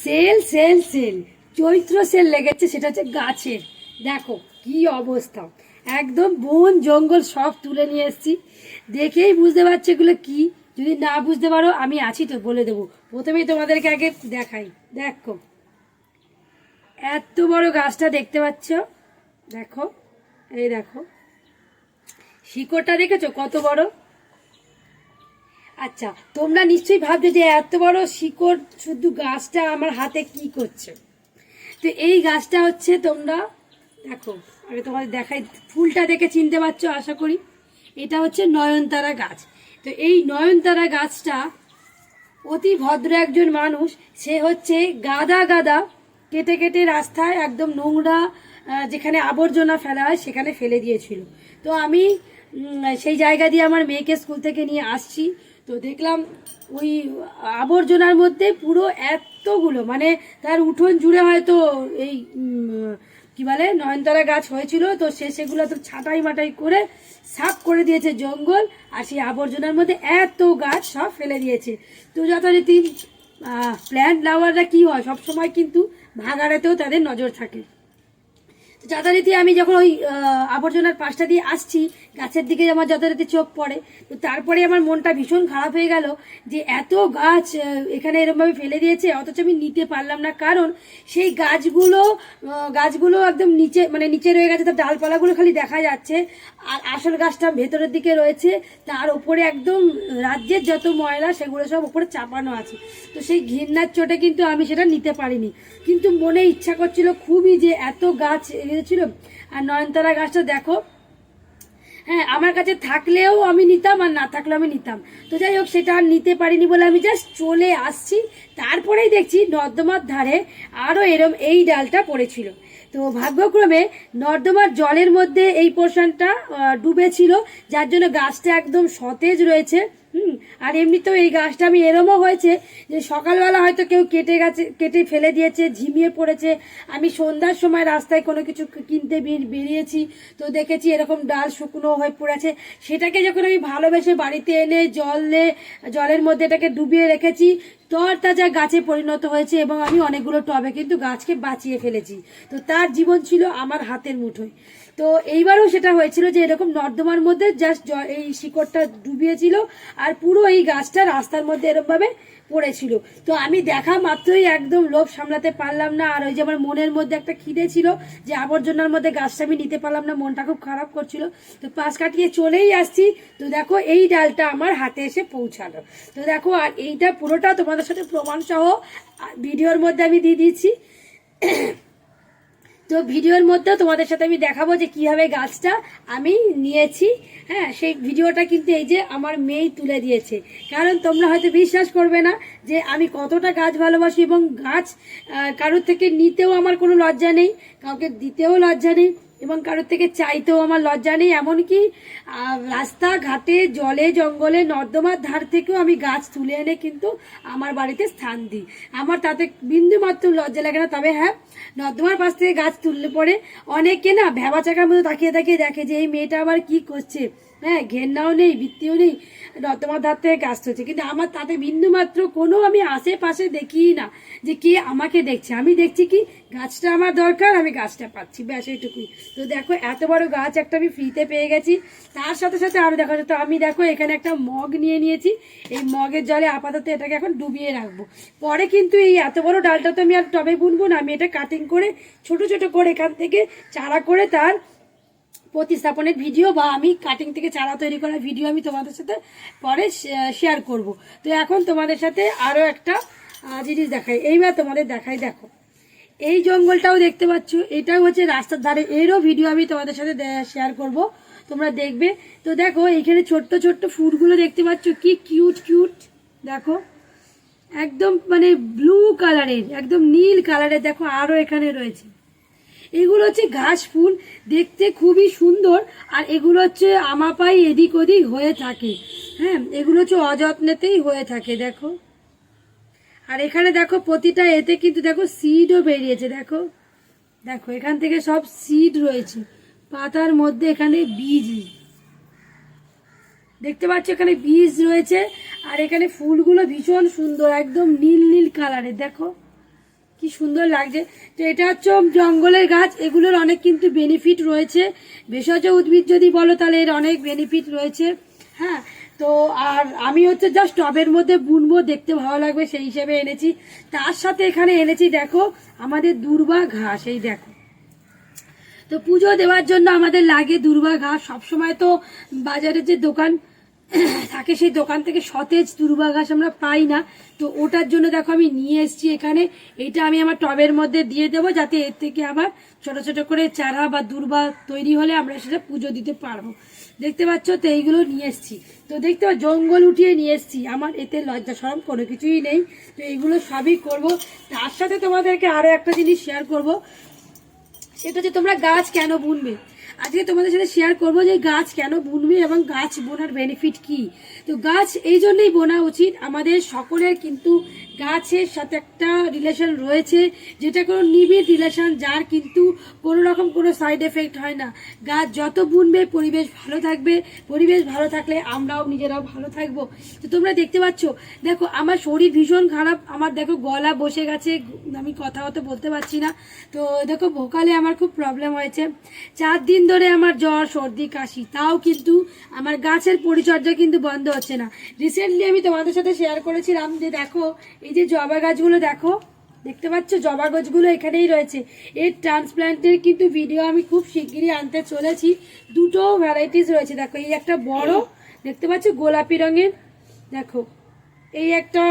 Sale sale sale. চৈত্র sale লেগেছে, সেটা হচ্ছে গাছের। দেখো, কি অবস্থা। একদম বন, জঙ্গল সব তুলে নিয়ে এসেছি। দেখেই বুঝতে পারছ এগুলো কি। যদি না বুঝতে পারো, আমি আছি তো, বলে দেবো। প্রথমেই তোমাদেরকে আগে দেখাই। দেখো। এত বড় গাছটা দেখতে পাচ্ছ? দেখো। এই দেখো। শিকড়টা দেখেছ? কত বড়? আচ্ছা তোমরা নিশ্চয়ই ভাবছ যে এত বড় শিকড় শুধু গাছটা আমার হাতে কি করছে? তো এই গাছটা হচ্ছে তোমরা, দেখো, আমি তোমাদের দেখাই, ফুলটা দেখে চিনতে পারছ, আশা করি। এটা হচ্ছে নয়নতারা গাছ। তো এই নয়নতারা গাছটা অতি ভদ্র একজন মানুষ, সে হচ্ছে গাদা গাদা, কেটে কেটে রাস্তায় একদম নোংরা যেখানে আবর্জনা ফেলা হয়, সেখানে ফেলে দিয়েছিল। তো আমি সেই জায়গা দিয়ে আমার মেয়েকে স্কুল থেকে নিয়ে আসছি। তো দেখলাম ওই আবর্জনার মধ্যে পুরো এতগুলো মানে তার উঠোন জুড়ে হয়তো এই কি বলে, নয়নতারা গাছ হয়েছিল, তো সে সেগুলো তো ছাটাই মাটাই করে সাফ করে দিয়েছে জঙ্গল, আর সেই আবর্জনার মধ্যে এত গাছ সব ফেলে দিয়েছে। তো যথারীতি প্ল্যান্ট লাভাররা কি হয়? সবসময় কিন্তু ভাগাড়াতেও তাদের নজর থাকে। যথারীতি আমি যখন ওই আবর্জনার পাশটা দিয়ে আসছি, গাছের দিকে আমার যথারীতি চোখ পড়ে। তো তারপরে আমার মনটা ভীষণ খারাপ হয়ে গেল যে এত গাছ এখানে এরমভাবে ফেলে দিয়েছে, অথচ আমি নিতে পারলাম না। কারণ সেই গাছগুলো গাছগুলো একদম নিচে মানে নিচে রয়ে গেছে, তার ডালপালাগুলো খালি দেখা যাচ্ছে। আর আসল গাছটা ভেতরের দিকে রয়েছে, তার ওপরে একদম রাজ্যের যত ময়লা, সেগুলো সব উপরে চাপানো আছে। তো সেই ঘৃণার চোটে কিন্তু আমি সেটা নিতে পারিনি। কিন্তু মনে ইচ্ছা করছিল খুবই যে এত গাছ ছিল আর নয়নতারা গাছটা দেখো। হ্যাঁ আমার কাছে থাকলেও আমি নিতাম আর না থাকলেও আমি নিতাম। তো যাই হোক, সেটা আর নিতে পারিনি বলে আমি জাস্ট চলে আসছি। তারপরেই দেখছি নর্দমার ধারে আরও এরম এই ডালটা পড়েছিল। তো ভাগ্যক্রমে নর্দমার জলের মধ্যে এই পোর্শনটা ডুবে ছিল যার জন্য গাছটা একদম সতেজ রয়েছে। হুম, আর এমনিতেও এই গাছটা আমি এরমও হয়েছে যে সকালবেলা হয়তো কেউ কেটে গেছে, কেটে ফেলে দিয়েছে, ঝিমিয়ে পড়েছে। আমি সন্ধ্যার সময় রাস্তায় কোনো কিছু কিনতে বেরিয়েছি, তো দেখেছি এরকম ডাল শুকনো হয়ে পড়েছে সেটাকে যখন আমি ভালোবেসে বাড়িতে এনে জল জলের মধ্যে এটাকে ডুবিয়ে রেখেছি তর তরতাজা গাছে পরিণত হয়েছে এবং আমি অনেকগুলো টবে কিন্তু গাছকে বাঁচিয়ে ফেলেছি। তো তার জীবন ছিল আমার হাতের মুঠোয়। তো এইবারও সেটা হয়েছিল যে এরকম নর্দমার মধ্যে জাস্ট এই শিকড়টা ডুবিয়েছিল আর পুরো এই গাছটা রাস্তার মধ্যে এরকমভাবে পড়েছিল। তো আমি দেখা মাত্রই একদম লোভ সামলাতে পারলাম না, আর ওই যে আমার মনের মধ্যে একটা খিদে ছিল যে আবর্জনার মধ্যে গাছটা আমি নিতে পারলাম না, মনটা খুব খারাপ করছিল। তো পাশ কাটিয়ে চলেই আসছি, তো দেখো এই ডালটা আমার হাতে এসে পৌঁছালো। তো দেখো, আর এইটা পুরোটা তোমাদের সাথে প্রমাণ সহ ভিডিওর মধ্যে আমি দিয়ে দিয়েছি তো ভিডিওর মধ্যে তোমাদের সাথে আমি দেখাবো যে কীভাবে গাছটা আমি নিয়েছি। হ্যাঁ সেই ভিডিওটা কিন্তু এই যে আমার মেয়েই তুলে দিয়েছে। কারণ তোমরা হয়তো বিশ্বাস করবে না যে আমি কতটা গাছ ভালোবাসি এবং গাছ কারোর থেকে নিতেও আমার কোনো লজ্জা নেই, কাউকে দিতেও লজ্জা নেই। এবং কারোর থেকে চাইতেও আমার লজ্জা নেই, এমনকি রাস্তাঘাটে রাস্তা ঘাটে জলে, জঙ্গলে, নর্দমার ধার থেকেও আমি গাছ তুলে এনে কিন্তু আমার বাড়িতে স্থান দিই। আমার তাতে বিন্দু মাত্র লজ্জা লাগে না। তবে হ্যাঁ নর্দমার পাশ থেকে গাছ তুললে পরে অনেকে না ভেবা চাকার মতো তাকিয়ে তাকিয়ে দেখে যে, এই মেয়েটা আবার কি করছে? হ্যাঁ ঘেন্নাও নেই বৃত্তিও নেই নর্দমার ধার থেকে গাছ তুলছে কিন্তু আমার তাতে বিন্দু মাত্র কোনো আমি আশেপাশে দেখি না যে কে আমাকে দেখছে। আমি দেখছি কি গাছটা আমার দরকার, আমি গাছটা পাচ্ছি, ব্যাস এইটুকুই। তো দেখো, এত বড় গাছ একটা আমি ফ্রিতে পেয়ে গেছি। তার সাথে সাথে আরও দেখো, তো আমি দেখো, এখানে একটা মগ নিয়ে নিয়েছি। এই মগের জলে আপাতত এটাকে এখন ডুবিয়ে রাখব। পরে কিন্তু এই এত বড় ডালটা তো আমি আর টবে বুনবো না। আমি এটা কাটিং করে, ছোট ছোট করে এখান থেকে চারা করে তার প্রতিস্থাপনের ভিডিও বা আমি কাটিং থেকে চারা তৈরি করার ভিডিও আমি তোমাদের সাথে পরে শেয়ার করব। তো এখন তোমাদের সাথে আরও একটা জিনিস দেখাই। এইবার তোমাদের দেখাই, দেখো। এই জঙ্গলটাও দেখতে পাচ্ছ। এটাও হচ্ছে রাস্তার ধারে। এরও ভিডিও আমি তোমাদের সাথে শেয়ার করব। তোমরা দেখবে। তো দেখো এখানে ছোট্ট ছোট্ট ফুলগুলো দেখতে পাচ্ছ। কি কিউট কিউট দেখো। একদম মানে ব্লু কালারের একদম নীল কালারের দেখো, আরও এখানে রয়েছে। এগুলো হচ্ছে ঘাস ফুল, দেখতে খুবই সুন্দর, আর এগুলো হচ্ছে আমাপাই এদিক ওদিক হয়ে থাকে। হ্যাঁ এগুলো হচ্ছে অযত্নেতেই হয়ে থাকে, দেখো। আর এখানে দেখো প্রতিটা এতে কিন্তু দেখো সিডও বেরিয়েছে, দেখো। দেখো, এখান থেকে সব সিড রয়েছে। পাতার মধ্যে এখানে বীজ। দেখতে পাচ্ছ এখানে বীজ রয়েছে, আর এখানে ফুলগুলো ভীষণ সুন্দর, একদম নীল নীল কালারের দেখো। কি সুন্দর লাগছে। তো এটা হচ্ছে জঙ্গলের গাছ, এগুলোর অনেক কিন্তু বেনিফিট রয়েছে। ভেষজ উদ্ভিদ যদি বলো তাহলে এর অনেক বেনিফিট রয়েছে। হ্যাঁ তো আর আমি হচ্ছে জাস্ট টবের মধ্যে বুনবো, দেখতে ভালো লাগবে, সেই হিসেবে এনেছি। তার সাথে এখানে এনেছি, দেখো, আমাদের দুর্বা ঘাস, এই দেখো। তো পুজো দেওয়ার জন্য আমাদের লাগে দুর্বা ঘাস। সবসময় তো বাজারের যে দোকান থাকে সেই দোকান থেকে সতেজ দুর্বা ঘাস আমরা পাই না। তো ওটার জন্য দেখো আমি নিয়ে এসেছি এখানে। এটা আমি আমার টবের মধ্যে দিয়ে দেবো যাতে এর থেকে আবার ছোট ছোট করে চারা বা দুর্বা তৈরি হলে আমরা সেটা পুজো দিতে পারব। দেখতে পাচ্ছ তো এইগুলো নিয়ে এসেছি। তো দেখতে পাচ্ছ, জঙ্গল উঠিয়ে নিয়ে এসেছি। আমার এতে লজ্জা সরম কোনো কিছুই নেই। তো এইগুলো সবই করব। তার সাথে তোমাদেরকে আরও একটা জিনিস শেয়ার করব। সেটা হচ্ছে তোমরা গাছ কেন বুনবে? আজকে তোমাদের সাথে শেয়ার করব যে গাছ কেন বুনবে এবং গাছ বোনার বেনিফিট কি। তো গাছ এই জন্যই বোনা উচিত, আমাদের সকলের কিন্তু গাছের সাথে একটা রিলেশন রয়েছে, যেটা কোনো নিবিড় রিলেশন যার কিন্তু কোনো রকম কোনো সাইড এফেক্ট হয় না। গাছ যত বুনবে, পরিবেশ ভালো থাকবে, পরিবেশ ভালো থাকলে আমরাও নিজেরাও ভালো থাকব। তো তোমরা দেখতে পাচ্ছ, দেখো আমার শরীর ভীষণ খারাপ, আমার দেখো গলা বসে গেছে, আমি কথা হতে বলতে পারছি না। তো দেখো ভোকালে আমার খুব প্রবলেম হয়েছে। চার দিন ধরে আমার জ্বর, সর্দি, কাশি, তাও কিন্তু আমার গাছের পরিচর্যা কিন্তু বন্ধ হচ্ছে না। রিসেন্টলি আমি তোমাদের সাথে শেয়ার করেছিলাম যে দেখো, এই যে জবা গাছগুলো দেখো, দেখতে পাচ্ছ? জবা গাছগুলো এখানেই রয়েছে। এর ট্রান্সপ্ল্যান্টের কিন্তু ভিডিও আমি খুব শিগগিরই আনতে চলেছি। দুটো ভ্যারাইটিস রয়েছে। দেখো, এই একটা বড়, দেখতে পাচ্ছ? গোলাপি রঙের, দেখো। এই একটা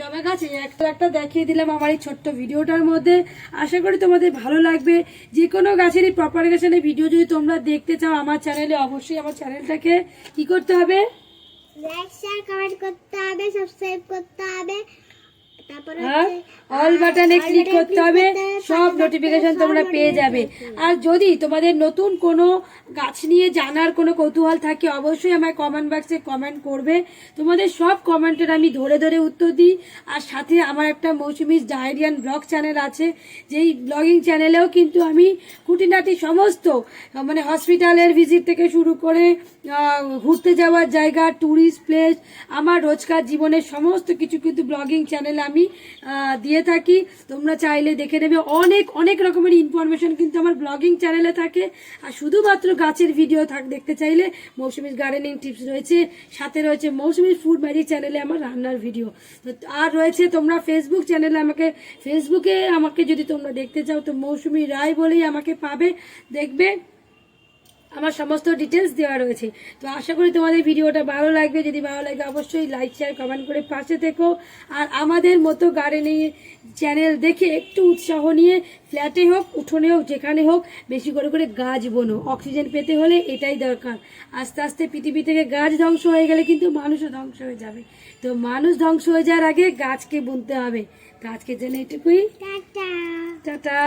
জবা গাছ একটা একটা দেখিয়ে দিলাম আমার এই ছোট্ট ভিডিওটার মধ্যে। আশা করি তোমাদের ভালো লাগবে। যে কোনো গাছেরই প্রপারগেশনের ভিডিও যদি তোমরা দেখতে চাও আমার চ্যানেলে অবশ্যই আমার চ্যানেলটাকে কি করতে হবে? লাইক শেয়ার কমেন্ট করতে হবে সাবস্ক্রাইব করতে হবে। আর অল বাটনে ক্লিক করতে হবে সব নোটিফিকেশন তোমরা পেয়ে যাবে। আর যদি তোমাদের নতুন কোনো গাছ নিয়ে জানার কোনো কৌতূহল থাকে অবশ্যই আমার কমেন্ট বক্সে কমেন্ট করবে। তোমাদের সব কমেন্টের আমি ধরে ধরে উত্তর দিই। আর সাথে আমার একটা মৌসুমিস ডায়েরিয়ান ব্লগ চ্যানেল আছে যেই ব্লগিং চ্যানেলেও কিন্তু আমি খুঁটিনাটি সমস্ত মানে হসপিটালের ভিজিট থেকে শুরু করে ঘুরতে যাওয়ার জায়গা ট্যুরিস্ট প্লেস আমার রোজকার জীবনের সমস্ত কিছু কিন্তু ব্লগিং চ্যানেলে আমি আহ, দিয়ে থাকি। তোমরা চাইলে দেখে নেবে। অনেক অনেক রকমের ইনফরমেশন কিন্তু আমার ব্লগিং চ্যানেলে থাকে। আর শুধুমাত্র গাছের ভিডিও থাক দেখতে চাইলে মৌসুমির গার্ডেনিং টিপস রয়েছে। সাথে রয়েছে মৌসুমির ফুড ম্যাজিক চ্যানেলে আমার রান্নার ভিডিও আর রয়েছে তোমরা ফেসবুক চ্যানেলে আমাকে ফেসবুকে আমাকে যদি তোমরা দেখতে চাও তো মৌসুমি রায় বলেই আমাকে পাবে। দেখবে? আমার সমস্ত ডিটেলস দেওয়া রয়েছে। তো আশা করি তোমাদের ভিডিওটা ভালো লাগবে। যদি ভালো লাগে অবশ্যই লাইক শেয়ার কমেন্ট করে পাশে থেকো। আর আমাদের মতো গার্ডেনিং চ্যানেল দেখে একটু উৎসাহ নিয়ে ফ্ল্যাটে হোক উঠোনে হোক যেখানে হোক বেশি করে করে গাছ বোনো। অক্সিজেন পেতে হলে এটাই দরকার। আস্তে আস্তে পৃথিবী থেকে গাছ ধ্বংস হয়ে গেলে কিন্তু মানুষও ধ্বংস হয়ে যাবে। তো মানুষ ধ্বংস হয়ে যাওয়ার আগে গাছকে বুনতে হবে। তো আজকের জন্য এটুকুই। টাটা।